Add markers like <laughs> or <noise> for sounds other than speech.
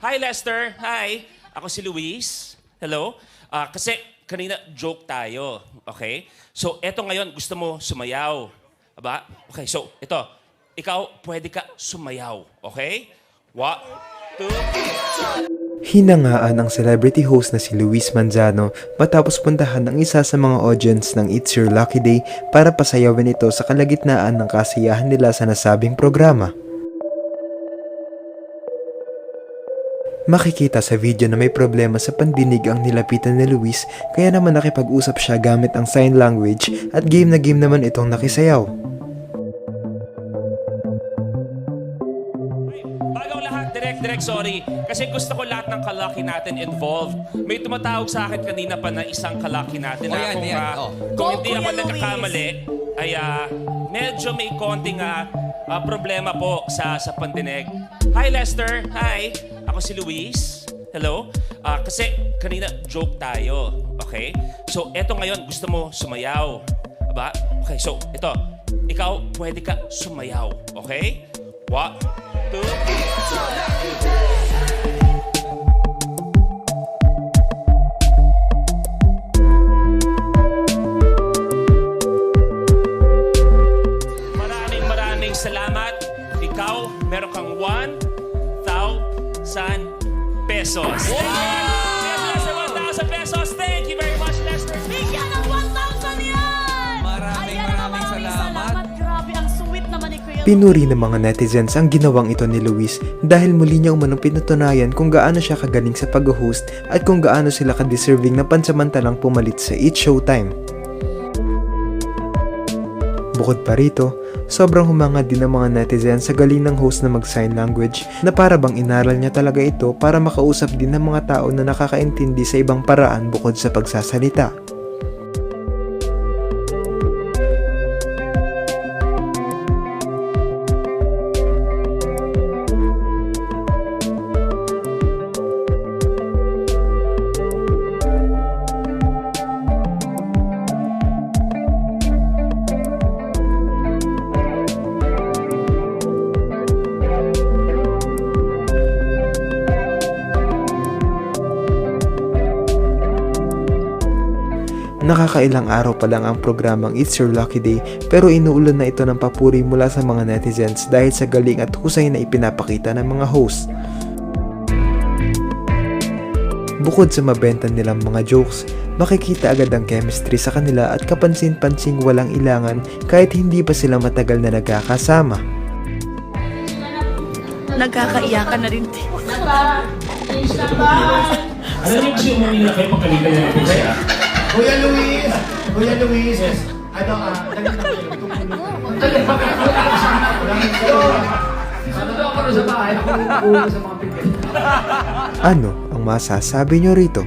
Hi, Lester. Hi. Ako si Luis. Hello. Ah, kasi kanina joke tayo. Okay? So, eto ngayon, gusto mo sumayaw. Aba? Okay, so, ito. Ikaw, pwede ka sumayaw. Okay? One, two, Hinangaan ang celebrity host na si Luis Manzano matapos puntahan ang isa sa mga audience ng It's Your Lucky Day para pasayawin ito sa kalagitnaan ng kasiyahan nila sa nasabing programa. Makikita sa video na may problema sa pandinig ang nilapitan ni Luis kaya naman nakipag-usap siya gamit ang sign language at game na game naman itong nakisayaw. Bago ang lahat, direct, direct, sorry. Kasi gusto ko lahat ng kalaki natin involved. May tumatawag sa akin kanina pa na isang kalaki natin. Oh, na yan, kung, yan. ah, Oh. kung Go, hindi Kuya ako Luis. nagkakamali, ay ah, medyo may konting ah, ah, problema po sa sa pandinig. Hi, Lester. Hi. Ako si Luis. Hello. Ah, kasi kanina joke tayo. Okay? So, eto ngayon, gusto mo sumayaw. Aba? Okay, so, ito. Ikaw, pwede ka sumayaw. Okay? One, two, maraming salamat. Ikaw, meron kang 1,000 pesos. Wow! Lester, 1,000 pesos. Thank you very much, Lester. Bigyan ng 1,000 yan! Maraming, Ayan, maraming salamat. Grabe, ang sweet naman ni Kuya Pinuri ng mga netizens ang ginawang ito ni Luis dahil muli niya umanong pinatunayan kung gaano siya kagaling sa pag-host at kung gaano sila ka-deserving na pansamantalang pumalit sa It Showtime. Bukod pa rito, sobrang humangad din ang mga netizens sa galing ng host na mag-sign language na para bang inaral niya talaga ito para makausap din ng mga tao na nakakaintindi sa ibang paraan bukod sa pagsasalita. Nakakailang araw pa lang ang programang It's Your Lucky Day pero inuulan na ito ng papuri mula sa mga netizens dahil sa galing at husay na ipinapakita ng mga host. Bukod sa mabenta nilang mga jokes, makikita agad ang chemistry sa kanila at kapansin-pansing walang ilangan kahit hindi pa sila matagal na nagkakasama. Nagkakaiyakan na rin. Ano niyo kasi umuwi na kayo pagkalitan niya ng kaya? Kuya Luis! Kuya Luis! Ano, ah, dali <laughs> na kayo. Dali, Ano ang masasabi nyo rito?